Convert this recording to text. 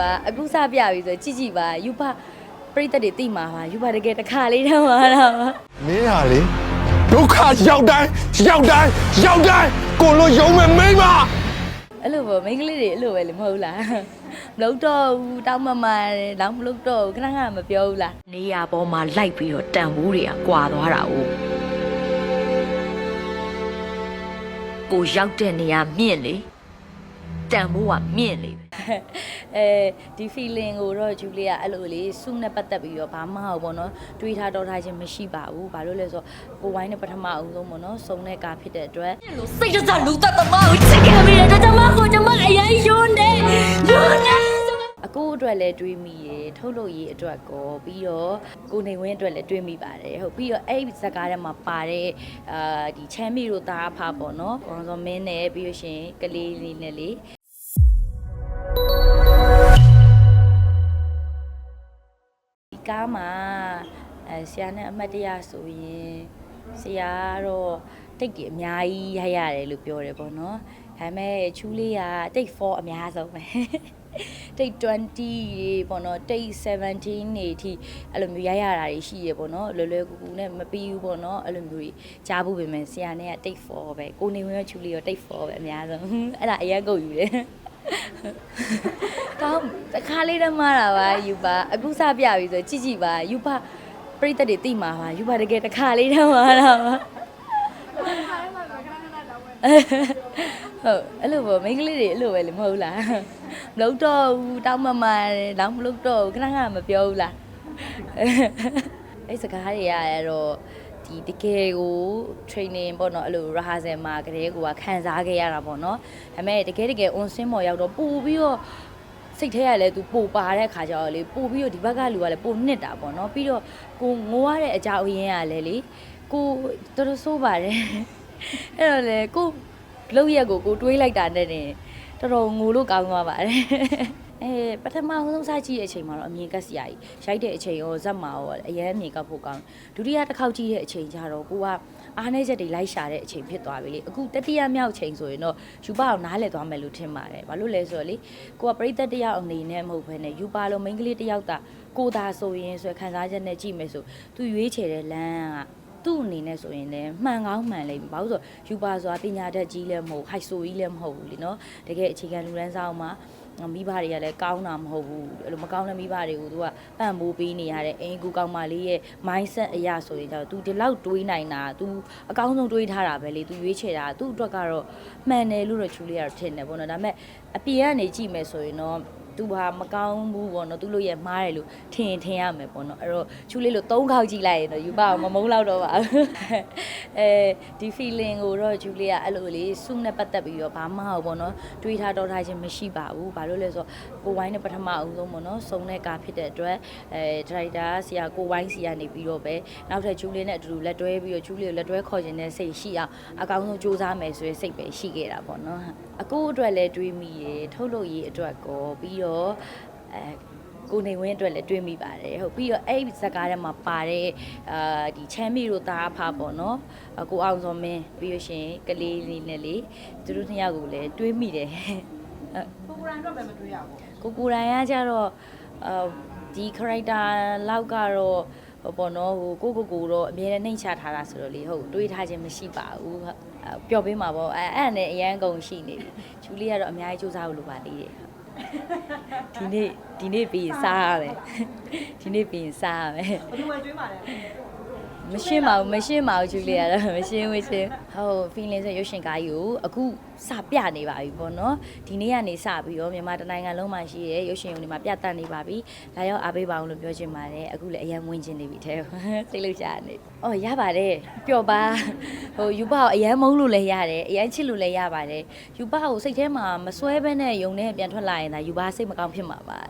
ပါအခုစပြပြီဆိုကြည့်ကြည့်ပါယူပါပြိတ္တတွေတိမှာပါယူပါတကယ်တစ်ခါလေးတော့မှာတော့မင်းဟာလေဒုက္ခရောက်တိုင်းရောက်တိုင်းရောက်တိုင်းကိုလိုယုံမဲ့မိန်းမအဲ့လိုပေါ့မိန်းကလေးတွေအဲ့လိုပဲလေမဟုတ်လားမလုပ်တော့ဘူးတောင်းမမာတယ်တောင်းမလုပ်တော့ဘူးခဏခဏမပြောဘူးလားနေရာပေါ်မှာလိုက်ပြီးတော့တန်ဖိုးတွေကကွာသွားတာ哦ကိုရောက်တဲ့နေရာမြင့်လေ တန်ဖိုးကမြင့်လေပဲအဲဒီ feeling ကိုတော့ဂျူလီယာအဲ့လိုလေစုနဲ့ပတ်သက်ပြီးတော့ဘာမှဟုတ်ပေါ့နော်တွေးထားတော့ထားခြင်းမရှိပါဘူးဘာလို့လဲဆိုတော့ကိုဝိုင်းနဲ့ပထမအဦးဆုံးပေါ့နော်စုံတဲ့ကာဖြစ်တဲ့အတွက်လို့စိတ်ကြလူသက်သမားကိုချစ်ခဲ့ပြီးတဲ့ကျမကိုကျမအရင်ယွန်းနေယွန်းနေအကိုအတွက်လည်းတွေးမိရယ်ထုတ်လို့ရေးအတွက်ကောပြီးတော့ကိုနေဝင်းအတွက်လည်းတွေးမိပါတယ်ဟုတ်ပြီးတော့အဲ့ဒီဇာတ်ကားထဲမှာပါတဲ့အာဒီချမ်းမီတို့သားအဖပေါ့နော်ဘောင်စောမင်းနဲ့ပြီးလို့ရှရင်ကလေးလေးနဲ့လေ ကားမှာအဲဆရာနဲ့အမတ်တရဆိုရင်ဆရာကတော့တိတ်ကြီးအများကြီးရရတယ်လို့ပြောတယ်ပေါ့နော်ဒါပေမဲ့ချူလေးကတိတ်4အများဆုံးပဲတိတ်20ပေါ့နော်တိတ်17နေအထိအဲ့လိုမျိုးရရတာတွေရှိရပေါ့နော်လွယ်လွယ်ကူကူနဲ့မပြီးဘူးပေါ့နော်အဲ့လိုမျိုးကြီးကြားဖို့ပြင်မယ်ဆရာနဲ့ကတိတ်4ပဲကိုနေဝင်ရောချူလေးရောတိတ်4ပဲအများဆုံးအဲ့ဒါအရင်ကုန်ယူတယ် ကောင်းတခါလေးတော့မှားတာပါယူပါအခုစပြပြီဆိုကြည့်ကြည့်ပါယူပါပြိတ္တတွေတိမှာပါယူပါတကယ်တခါလေးတော့မှားတာပါဟုတ်အဲ့လိုပေါ့မိန်းကလေးတွေအဲ့လိုပဲလေမဟုတ်လားမလုပ်တော့ဘူးတောင်းမမာတယ်တောင်းမလုပ်တော့ဘူးခဏခဏမပြောဘူးလားအဲ့စကားတွေရရတော့ဒီတကယ်ကို training ပေါ့နော်အဲ့လို rehearsal မှာကလေးကခံစားခဲ့ရတာပေါ့နော်ဒါပေမဲ့တကယ်တကယ် on scene ပေါ်ရောက်တော့ပို့ပြီးတော့ စိတ်ထဲကလည်း तू ပိုပါတဲ့ခါကျတော့လေပို့ပြီးတော့ဒီဘက်ကလူကလည်းပိုနှစ်တာပေါ့နော်ပြီးတော့ကိုငိုရတဲ့အကြောင်းအရင်းကလည်းလေကိုတော်တော်ဆိုးပါတယ်အဲ့တော့လေကိုလောက်ရက်ကိုကိုတွေးလိုက်တာနဲ့နေတော်တော်ငိုလို့ကောင်းသွားပါတယ် အဲပထမဆုံးစကြည့်တဲ့အချိန်မှာတော့အမြင်ကက်စရာကြီးရိုက်တဲ့အချိန်ရောဇက်မှာရောအရင်အမြင်ကပ်ဖို့ကောင်းဒုတိယတစ်ခေါက်ကြည့်တဲ့အချိန်ကျတော့ကိုကအားနေချက်တွေလိုက်ရှာတဲ့အချိန်ဖြစ်သွားပြီလေအခုတတိယမြောက်ချိန်ဆိုရင်တော့ယူပါအောင်နားလည်သွားမယ်လို့ထင်ပါတယ်ဘာလို့လဲဆိုတော့လေကိုကပရိသတ်တစ်ယောက်အနေနဲ့မဟုတ်ဘဲနဲ့ယူပါလုံးမိန်းကလေးတစ်ယောက်သာကိုသာဆိုရင်ဆိုခံစားချက်နဲ့ကြည့်မယ်ဆိုသူရွေးချယ်တဲ့လမ်းကသူ့အနေနဲ့ဆိုရင်လည်းမှန်ကောင်းမှန်လိမ့်မယ်။ဘာလို့ဆိုယူပါဆိုတာပညာတတ်ကြီးလည်းမဟုတ်ဟိုက်ဆိုကြီးလည်းမဟုတ်ဘူးလीနော်။တကယ်အခြေခံလူရန်ဆောင်မှာ မိဘတွေကလည်းကောင်းတာမဟုတ်ဘူးအဲ့လိုမကောင်းတဲ့မိဘတွေကိုသူကပံ့ပိုးပေးနေရတဲ့အင်ကူကောင်းမလေးရဲ့ mindset အရာဆိုရင်တော့ तू ဒီလောက်တွေးနိုင်တာ तू အကောင်းဆုံးတွေးထားတာပဲလေ तू ရွေးချယ်တာသူ့အတွက်ကတော့မှန်တယ်လို့တော့ချူလေးကတော့ထင်တယ်ပေါ့နော်ဒါပေမဲ့အပြင်ကနေကြည့်မယ်ဆိုရင်တော့ သူဟာမကောင်းဘူးပေါ့နော်သူလို့ရမှားတယ်လို့ထင်ထင်ရမယ်ပေါ့နော်အဲ့တော့ချူလေးလို့သုံးခေါက်ကြည့်လိုက်ရင်တော့ယူပါအောင်မမုန်းတော့တော့ပါဘူးအဲဒီ feeling ကိုတော့ဂျူလီယာအဲ့လိုလေစုနဲ့ပတ်သက်ပြီးတော့ဘာမှဟုတ်ပေါ့နော်တွေးထားတော့ထားခြင်းမရှိပါဘူးဘာလို့လဲဆိုတော့ကိုဝိုင်းနဲ့ပထမအဦးဆုံးပေါ့နော်စုံတဲ့ကာဖြစ်တဲ့အတွက်အဲဒရိုက်တာဆရာကိုဝိုင်းစီကနေပြီးတော့ပဲနောက်ထပ်ဂျူလီနဲ့အတူတူလက်တွဲပြီးတော့ဂျူလီကိုလက်တွဲခေါ်ခြင်းနဲ့စိတ်ရှိအောင်အကောင်းဆုံးစူးစမ်းမယ်ဆိုရင်စိတ်ပဲရှိခဲ့တာပေါ့နော်အကိုအတွက်လည်းတွေးမိရယ်ထုတ်လို့ရေးအတွက်ကောပြီးတော့အဲကိုနေဝင်းအတွက်လည်းတွေးမိပါတယ်ဟုတ်ပြီးတော့အဲ့ဒီဇာတ်ကားထဲမှာပါတဲ့အာဒီချမ်းမီတို့သားအဖပေါ့နော်အကိုအောင်စောမင်းပြီးလို့ရှရင်ကလေးလေးနဲ့လေသူတို့နှစ်ယောက်ကိုလည်းတွေးမိတယ်ကိုကိုရိုင်းတော့ပဲမတွေ့ရဘူးကိုကိုရိုင်းကကြတော့အာဒီ character လောက်ကတော့ဟိုပေါ့နော်ဟိုကိုကိုကိုတော့အမြဲတမ်းနှိမ့်ချထားတာဆိုတော့လေဟုတ်တွေးထားခြင်းမရှိပါဘူးဟုတ်အာပျော်ပေးမှာပေါ့အဲအဲ့ဒါနဲ့အရန်ကုန်ရှိနေပြီဂျူလီကတော့အများကြီးစူးစမ်းလို့လိုပါသေးတယ်ဟုတ် ဒီနေ့ဒီနေ့ပြီးရင်စားရမယ်ဒီနေ့ပြီးရင်စားရမယ်ဘယ်သူမှကျွေးပါလဲ မရှင်းပါဘူးမရှင်းပါဘူးဂျူလီယာတော့မရှင်းဘူးရှင်းဟုတ် feeling ဆိုရုပ်ရှင်ကားကြီးကိုအခုစပြနေပါပြီပေါ့နော်ဒီနေ့ကနေစပြီးတော့မြန်မာတိုင်းနိုင်ငံလုံးမှာရှိတဲ့ရုပ်ရှင်ရုံတွေမှာပြသနေပါပြီလာရောက်အားပေးပါအောင်လို့ပြောချင်ပါတယ်အခုလည်းအရင်ဝင်ချင်နေပြီတဲ့စိတ်လှုပ်ရှားနေအော်ရပါတယ်ပျော်ပါဟိုယူပါကိုအရင်မုန်းလို့လည်းရတယ်အရင်ချစ်လို့လည်းရပါတယ်ယူပါကိုစိတ်ထဲမှာမစွဲဘဲနဲ့ယုံနဲ့ပြန်ထွက်လာရင်ဒါယူပါစိတ်မကောင်းဖြစ်မှာပါ